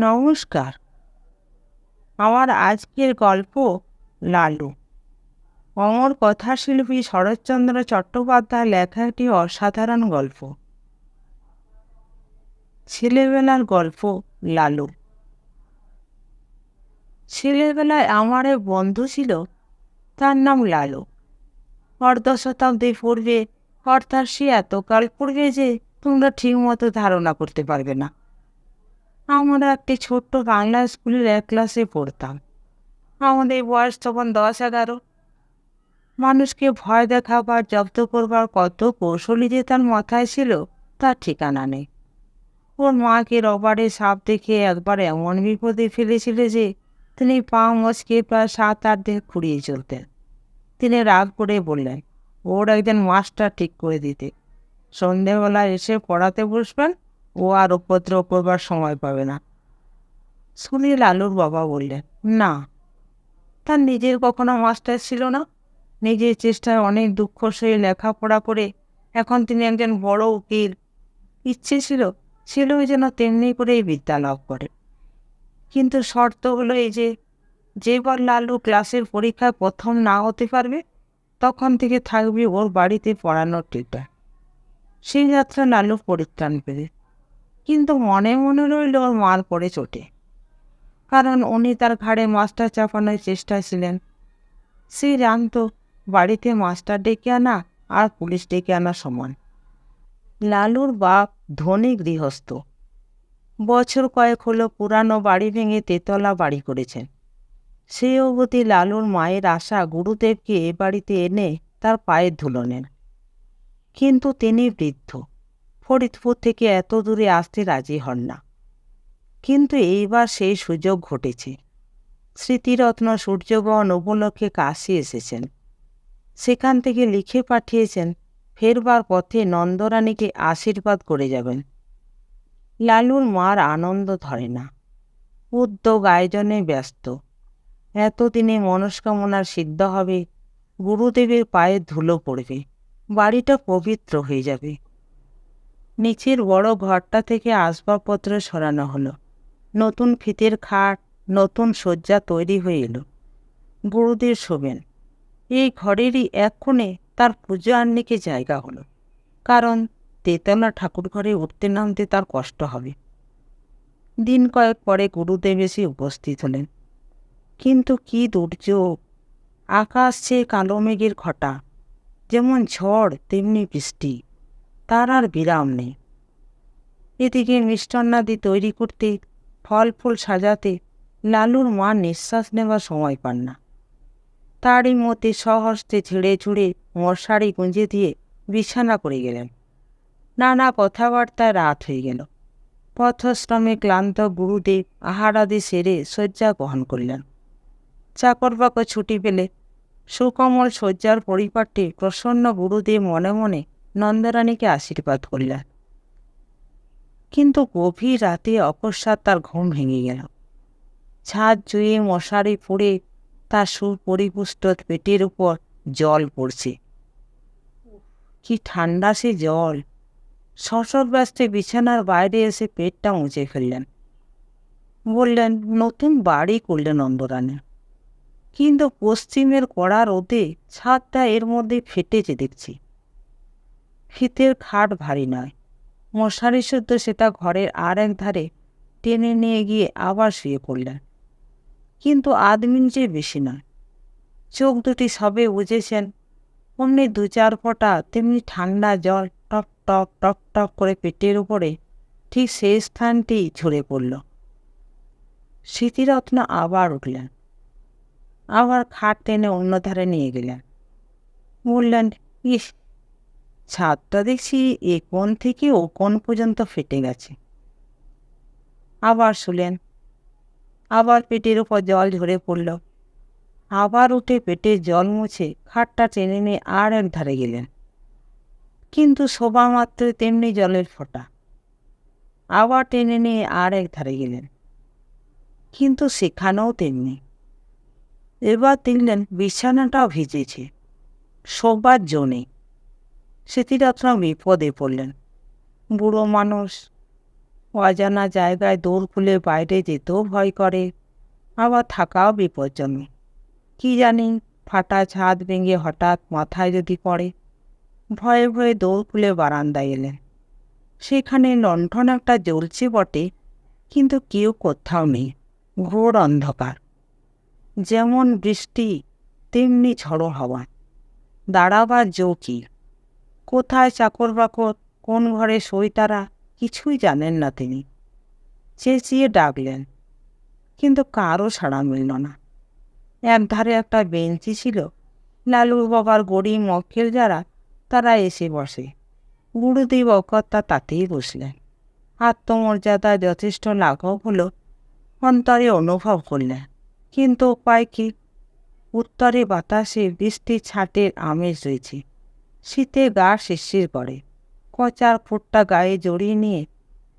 নমস্কার। আমার আজকের গল্প লালু। অমর কথাশিল্পী শরৎচন্দ্র চট্টোপাধ্যায় লেখা একটি অসাধারণ গল্প। ছেলেবেলার গল্প লালু। ছেলেবেলায় আমার এক বন্ধু ছিল, তার নাম লালু। অর্ধ শতাব্দী পূর্বে অর্থাৎ সে এতকাল পূর্বে যে তোমরা ঠিকমতো ধারণা করতে পারবে না। আমরা একটি ছোট্ট বাংলা স্কুলের এক ক্লাসে পড়তাম। আমাদের বয়স তখন দশ এগারো। মানুষকে ভয় দেখাবার, জব্দ করবার কত কৌশলী যে তার মাথায় ছিল, তার ঠিকানা নেই। ওর মাকে রবারে সাপ দেখে একবার এমন বিপদে ফেলেছিল যে, তিনি পা মচকে প্রায় সাত আট দিন খুঁড়িয়ে চলতেন। তিনি রাগ করে বললেন, ওর একজন মাস্টার ঠিক করে দিতে। সন্ধেবেলা এসে পড়াতে বসবেন ও আর উপদ্রব করবার সময় পাবে না। শুনে লালুর বাবা বললেন, না তার নিজের কখনো মাস্টার ছিল না। নিজের চেষ্টায় অনেক দুঃখ সয়ে লেখাপড়া করে এখন তিনি একজন বড় উকিল। ইচ্ছে ছিল ছিল যেন তেমনি করেই বিদ্যা লাভ করে। কিন্তু শর্ত হলো এই যে, যেবার লালু ক্লাসের পরীক্ষায় প্রথম না হতে পারবে, তখন থেকে থাকবে ওর বাড়িতে পড়ানোর টিটা সেই যাত্রা লালু পরিত্রাণ পেরে কিন্তু মনে মনে রইল ওর মার পড়ে চোটে। কারণ উনি তার ঘাড়ে মাস্টার চাপানোর চেষ্টায় ছিলেন। সে জানত বাড়িতে মাস্টার ডেকে আনা আর পুলিশ ডেকে আনা সমান। লালুর বাপ ধনী গৃহস্থ। বছর কয়েক হলো পুরানো বাড়ি ভেঙে তেতলা বাড়ি করেছেন। সেই অবধি লালুর মায়ের আশা গুরুদেবকে এ বাড়িতে এনে তার পায়ের ধুলো নেন। কিন্তু তিনি বৃদ্ধ। ফরিদপুর থেকে এত দূরে আসতে রাজি হন না। কিন্তু এইবার সেই সুযোগ ঘটেছে। স্মৃতিরত্ন সূর্যগ্রহণ উপলক্ষে কাশি এসেছেন। সেখান থেকে লিখে পাঠিয়েছেন, ফেরবার পথে নন্দরানীকে আশীর্বাদ করে যাবেন। লালুর মার আনন্দ ধরে না। উদ্যোগ আয়োজনে ব্যস্ত। এতদিনে মনস্কামনার সিদ্ধ হবে। গুরুদেবের পায়ে ধুলো পড়বে। বাড়িটা পবিত্র হয়ে যাবে। নিচের বড় ঘরটা থেকে আসবাবপত্র সরানো হলো। নতুন ফিতের খাট, নতুন শয্যা তৈরি হয়ে এলো। গুরুদেব শোবেন। এই ঘরেরই এক কোণে তার পুজো আন্নিকে জায়গা হলো। কারণ তেতলা ঠাকুর ঘরে উঠতে নামতে তার কষ্ট হবে। দিন কয়েক পরে গুরুদেব এসে উপস্থিত হলেন। কিন্তু কি দুর্যোগ! আকাশ চেয়ে কালো মেঘের ঘটা, যেমন ঝড় তেমনি বৃষ্টি। তার আর বিরাম নেই। এদিকে মিষ্টান্নাদি তৈরি করতে ফল ফুল সাজাতে লালুর মা নিঃশ্বাস নেওয়ার সময় পান না। তারই মতে সহস্তে ছিঁড়ে ছুঁড়ে মশারি গুঁজে দিয়ে বিছানা করে গেলেন। নানা কথাবার্তায় রাত হয়ে গেল। পথশ্রমে ক্লান্ত গুরুদেব আহারাদি সেরে শয্যা গ্রহণ করলেন। চাকরবাক ছুটি পেলে সুকমল শয্যার পরিপাটে প্রসন্ন গুরুদেব মনে মনে নন্দরানীকে আশীর্বাদ করলেন কিন্তু গভীর রাতে অকস্মাৎ তার ঘুম ভেঙে গেল। ছাদ জুয়ে মশারি পড়ে তার সুপরিপুষ্ট পেটের উপর জল পড়ছে। কি ঠান্ডা সে জল! সসর ব্যস্তে বিছানার বাইরে এসে পেটটা মুছে ফেললেন। বললেন, নতুন বাড়ি করলেন নন্দরানী। কিন্তু পশ্চিমের কড়া রোদে ছাদটা এর মধ্যে ফেটেছে দেখছি ফিতের খাট ভারী নয়। মশারি শুদ্ধ সেটা ঘরের আর এক ধারে টেনে নিয়ে গিয়ে আবার শুয়ে পড়লেন। কিন্তু আদমিন যে বেশি নয়। চোখ দুটি সবে বুঝেছেন অমনি দু চার ফোঁটা তেমনি ঠান্ডা জল টক টক টক টক করে পেটের উপরে ঠিক সেই স্থানটি ঝরে পড়ল। স্মৃতিরত্ন আবার উঠলেন। আবার খাট টেনে অন্য ধারে নিয়ে গেলেন। বললেন, ইস ছাদটা দেখছি এ কোণ থেকে ও কোণ পর্যন্ত ফেটে গেছে। আবার শুলেন। আবার পেটের উপর জল ঝরে পড়ল। আবার উঠে পেটে জল মুছে খাটটা টেনে নিয়ে আর এক ধারে গেলেন। কিন্তু শোভা মাত্র তেমনি জলের ফোঁটা। আবার টেনে নিয়ে আর এক ধারে গেলেন। কিন্তু সেখানেও তেমনি। এবার দেখলেন বিছানাটাও ভিজেছে। শোবার জো নেই। স্মৃতিরত্ন বিপদে পড়লেন। বুড়ো মানুষ অজানা জায়গায় দৌড় খুলে বাইরে যেতেও ভয় করে, আবার থাকাও বিপজ্জনক। কি জানি ফাটা ছাদ ভেঙে হঠাৎ মাথায় যদি পড়ে, ভয়ে ভয়ে দৌড় খুলে বারান্দায় এলেন। সেখানে লণ্ঠন একটা জ্বলছে বটে, কিন্তু কেউ কোথাও নেই, ঘোর অন্ধকার। যেমন বৃষ্টি, তেমনি ঝড়ো হাওয়া, দাঁড়াবার জো কি? কোথায় চাকর বাকর, কোন ঘরে সই তারা কিছুই জানেন না তিনি। চেঁচিয়ে ডাকলেন, কিন্তু কারও সাড়া মিলল না। একধারে একটা বেঞ্চি ছিল লালুর বাবার গরিব মক্কেল যারা, তারা এসে বসে। গুরুদেব অকর্তা তাতেই বসলেন। আত্মমর্যাদা যথেষ্ট লাঘব হলো, অন্তরে অনুভব করলেন, কিন্তু উপায় কি? উত্তরে বাতাসে বৃষ্টির ছাটের আমেজ রয়েছে। শীতে গা শিরশির করে। কচার ফুটটা গায়ে জড়িয়ে নিয়ে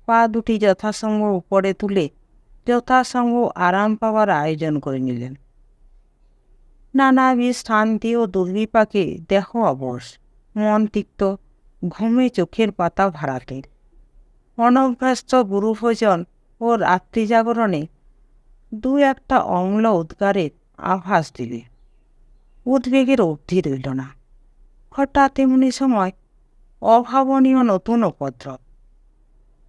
পা দুটি যথাসঙ্গ উপরে তুলে যথাসঙ্গ আরাম পাওয়ার আয়োজন করে নিলেন। নানাবিধ শান্তি ও দুর্বিপাকে দেহ অবশ, মন তিক্ত, ঘুমে চোখের পাতা ভাড়াতে অনভ্যস্ত গুরুভোজন ও রাত্রি জাগরণে দু একটা অম্ল উদ্গারের আভাস দিলে। উদ্বেগের অবধি রইল না। হঠাৎ এমনি সময় অভাবনীয় নতুন উপদ্রব।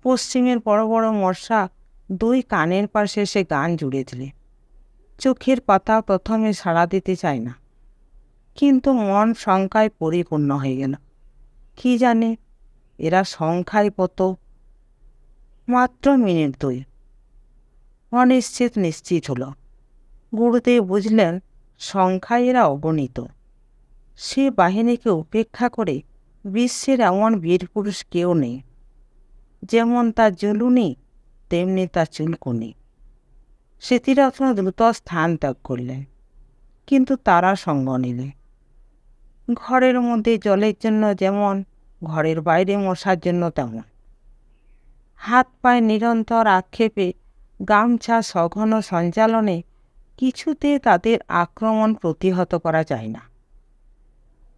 পশ্চিমের বড় বড় মশা দুই কানের পাশে এসে গান জুড়ে দিলে চোখের পাতা প্রথমে সাড়া দিতে চায় না। কিন্তু মন সংখ্যায় পরিপূর্ণ হয়ে গেল। কি জানে, এরা সংখ্যায় কত? মাত্র মিনিট দুই। অনিশ্চিত নিশ্চিত হলো। গুরুদেব বুঝলেন, সংখ্যায় এরা অগণিত। সে বাহিনীকে উপেক্ষা করে বিশ্বের এমন বীর পুরুষ কেউ নেই। যেমন তার জলুনি, তেমনি তার চুলকুনি স্মৃতিরত্ন দ্রুত স্থান ত্যাগ করলেন কিন্তু তারা সঙ্গ নিলে। ঘরের মধ্যে জলের জন্য যেমন, ঘরের বাইরে মশার জন্য তেমন। হাত পায়ে নিরন্তর আক্ষেপে গামছা সঘন সঞ্চালনে কিছুতে তাদের আক্রমণ প্রতিহত করা যায় না।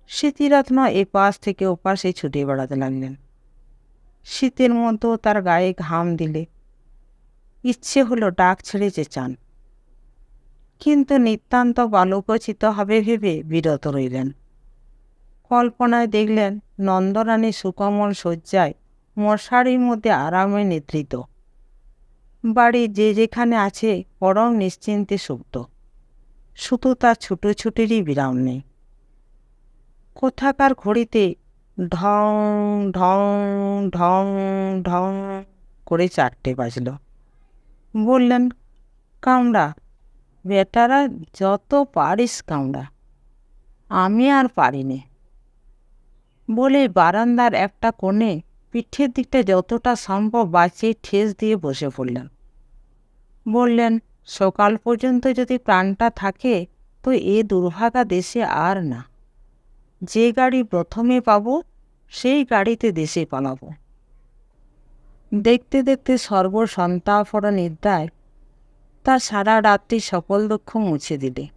স্মৃতিরত্ন এপাশ থেকে ওপাশে ছুটে বেড়াতে লাগলেন। শীতের মতো তার গায়ে ঘাম দিলে। ইচ্ছে হলো ডাক ছেড়ে চেঁচান কিন্তু নিতান্ত বালকোচিত হবে ভেবে বিরত রইলেন। কল্পনায় দেখলেন নন্দরানী সুকমল শয্যায় মশারির মধ্যে আরামে নিদ্রিত। বাড়ি যে যেখানে আছে পরম নিশ্চিন্তে সুপ্ত। শুধু তার ছুটোছুটিরই বিরাম নেই। কোথাকার ঘড়িতে ঢং ঢং ঢং ঢং করে চারটে বাজল। বললেন, কামড়া, বেটারা, যত পারিস কামড়া। আমি আর পারিনি। বলে বারান্দার একটা কোণে পিঠের দিকটা যতটা সম্ভব বাঁচিয়ে ঠেস দিয়ে বসে পড়লেন। বললেন, সকাল পর্যন্ত যদি প্রাণটা থাকে, তো এ দুর্ভাগা দেশে আর না। যে গাড়ি প্রথমে পাব, সেই গাড়িতে দেশে পালাবো। দেখতে দেখতে সর্বসন্তাপরা নির্দায় তার সারা রাত্রি সকল দুঃখ মুছে দিলে।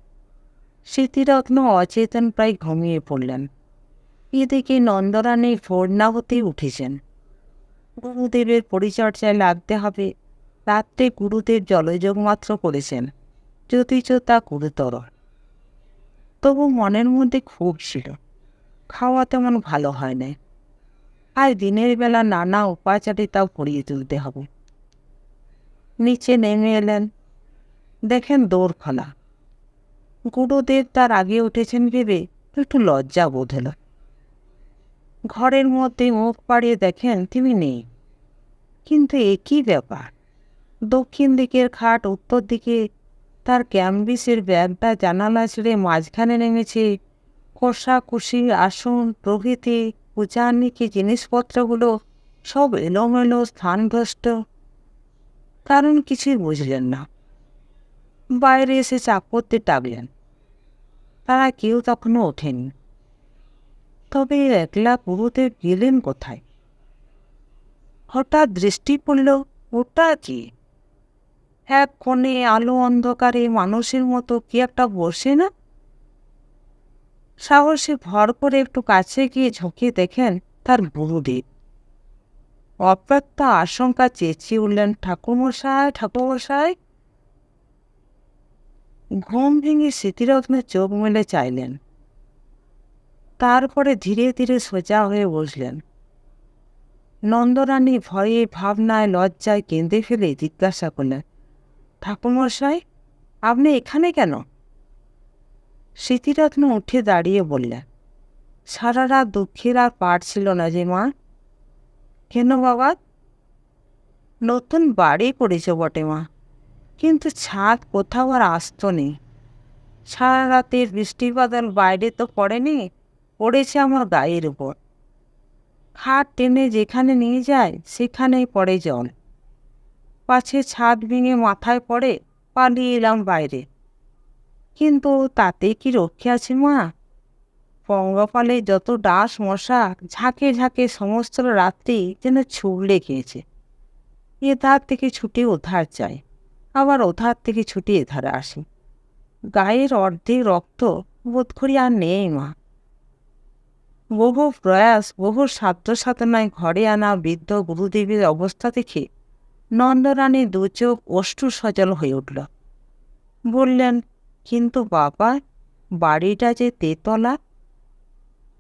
স্মৃতিরত্ন অচেতন প্রায় ঘুমিয়ে পড়লেন। এদিকে নন্দরানী ভোরনাহতে উঠেছেন। গুরুদেবের পরিচর্যায় লাগতে হবে। রাত্রে গুরুদেব জলযোগ মাত্র করেছেন যদিচ তা গুরুতর। তবু মনের মধ্যে ক্ষোভ ছিল। খাওয়া তেমন ভালো হয় না আর দিনের বেলা নানা উপাচারিতাও করিয়ে তুলতে হবে। নিচে নেমে এলেন, দেখেন দৌড় খোলা গুরুদেব তার আগে উঠেছেন ভেবে একটু লজ্জা বোধ হলো। ঘরের মধ্যে মুখ পাড়িয়ে দেখেন তিনি নেই। কিন্তু এ একই ব্যাপার? দক্ষিণ দিকের খাট উত্তর দিকে তার ক্যাম্বিসের ব্যাগটা জানালা ছেড়ে মাঝখানে নেমেছে কষাকুষি, আসন, প্রভৃতি, পূজানিকি জিনিসপত্রগুলো সব এলোমেলো, স্থানভ্রষ্ট। কারণ কিছুই বুঝলেন না। বাইরে এসে চাকরদের ডাকলেন তারা কেউ তখনও ওঠেনি। তবে একলা গুরুদেব গেলেন কোথায়? হঠাৎ দৃষ্টি পড়ল, ওটা কি? এক কোণে আলো অন্ধকারে মানুষের মতো কি একটা বসে না? সাহসে ভর করে একটু কাছে গিয়ে ঝুঁকিয়ে দেখেন তার গুরুদেব অব্যক্ত আশঙ্কা চেঁচিয়ে উঠলেন, ঠাকুরমশাই ঠাকুরমশাই। ঘুম ভেঙে স্মৃতিরত্নে চোখ মেলে চাইলেন। তারপরে ধীরে ধীরে সোজা হয়ে বসলেন। নন্দরানী ভয়ে ভাবনায় লজ্জায় কেঁদে ফেলে জিজ্ঞাসা করলেন, ঠাকুরমশাই, আপনি এখানে কেন? স্মৃতিরত্ন উঠে দাঁড়িয়ে বললেন, সারা রাত দুঃখের আর পার ছিল না যে মা। কেন বাবা? নতুন বাড়ি করেছে বটে মা, কিন্তু ছাদ কোথাও আর আসত নেই। সারা রাতের বৃষ্টি বাদল বাইরে তো পড়েনি, পড়েছে আমার গায়ের উপর। খাট টেনে যেখানে নিয়ে যায়, সেখানেই পড়ে জল। পাছে ছাদ ভেঙে মাথায় পড়ে পালিয়ে এলাম বাইরে। কিন্তু তাতে কি রক্ষে আছে মা পঙ্গপালে যত ডাস মশা, ঝাঁকে ঝাঁকে সমস্ত রাত্রি যেন ছুবড়ে খেয়েছে এ ধার থেকে ছুটে ওধার চাই, আবার ওধার থেকে ছুটে এধারে আসি। গায়ের অর্ধেক রক্ত বোধ করি আর নেই মা। বহু প্রয়াস, বহু সাধ্য সাধনায় ঘরে আনা বৃদ্ধ গুরুদেবের অবস্থা দেখে নন্দরানী দু চোখ অষ্টু সজল হয়ে উঠল। বললেন কিন্তু বাবা, বাড়িটা যে তেতলা।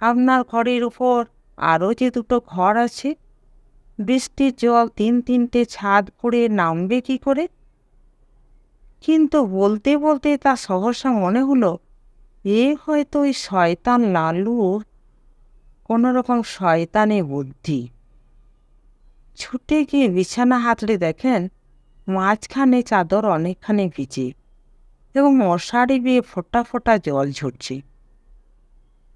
আপনার ঘরের উপর আরও যে দুটো ঘর আছে, বৃষ্টির জল তিন তিনটে ছাদ পড়ে নামবে কি করে? কিন্তু বলতে বলতে তা সহসা মনে হলো, এ হয়তো ওই শয়তান লালুর কোনো রকম শয়তানে বুদ্ধি। ছুটে গিয়ে বিছানা হাতড়ে দেখেন, মাঝখানে চাদর অনেকখানি ভিজে। এবং মশারি বেয়ে ফোটা ফোটা জল ঝরছে।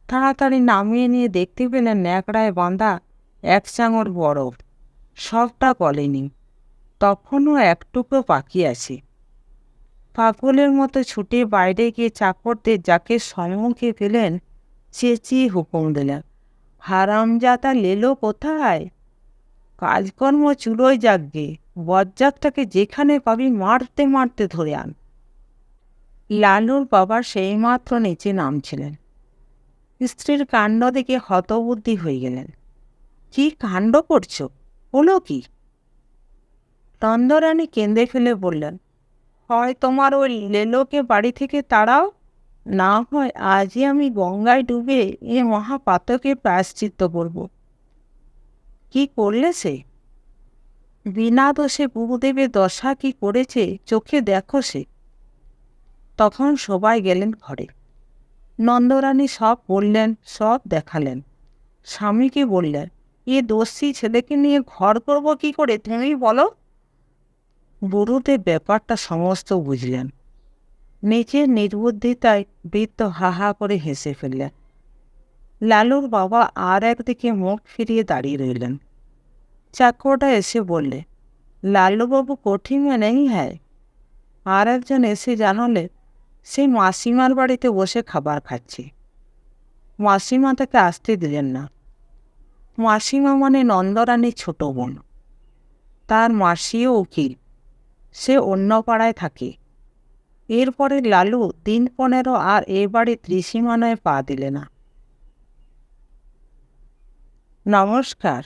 তাড়াতাড়ি নামিয়ে নিয়ে দেখতে পেলেন ন্যাকড়ায় বাঁধা এক চাঙর বরফ। সবটা গলেনি। তখনও একটুকু পাখি আছে। পাগলের মতো ছুটে বাইরে গিয়ে চাকরদের যাকে সম্মুখে পেলেন চেঁচিয়ে হুকুম দিলেন? হারামজাতা লেলো কোথায়? কাজকর্ম চুলোয় যাকগে বজ্জাতটাকে যেখানে পাবি মারতে মারতে ধরে আন। লালুর বাবা সেইমাত্র নিচে নামছিলেন। স্ত্রীর কাণ্ড দেখে হতবুদ্ধি হয়ে গেলেন। কি কাণ্ড করছ? হলো কি? নন্দরানী কেঁদে ফেলে বললেন, হয় তোমার ওই লেলোকে বাড়ি থেকে তাড়াও, না হয় আজই আমি গঙ্গায় ডুবে এ মহাপাতকে প্রায়শ্চিত্ত করব। কি করলে সে? বিনা দোষে বুবুদেবের দশা কি করেছে, চোখে দেখো সে। তখন সবাই গেলেন ঘরে। নন্দরানী সব বললেন, সব দেখালেন। স্বামীকে বললেন, এ দোষী ছেলেকে নিয়ে ঘর করব কি করে তুমি বলো? বুড়োদের ব্যাপারটা সমস্ত বুঝলেন। নিজের নির্বুদ্ধিতায় বৃদ্ধ হা হা করে হেসে ফেললেন। লালুর বাবা আর একদিকে মুখ ফিরিয়ে দাঁড়িয়ে রইলেন। চাকরটা এসে বললে, লালুবাবু কঠিন নেই হ্যায়। আর একজন এসে জানালে সে মাসিমার বাড়িতে বসে খাবার খাচ্ছে। মাসিমা তাকে আসতে দিলেন না। মাসিমা মানে নন্দরানীর ছোট বোন। তার মাসিও উকিল। সে অন্য পাড়ায় থাকে। এরপরে লালু দিন পনেরো আর এ বাড়ি ত্রিসীমানায় পা দিলে না। নমস্কার।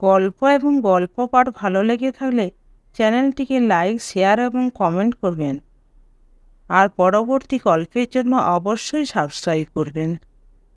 গল্প এবং গল্প পাঠ ভালো লেগে থাকলে চ্যানেলটিকে লাইক, শেয়ার এবং কমেন্ট করবেন। আর পরবর্তী গল্পের জন্য অবশ্যই সাবস্ক্রাইব করবেন।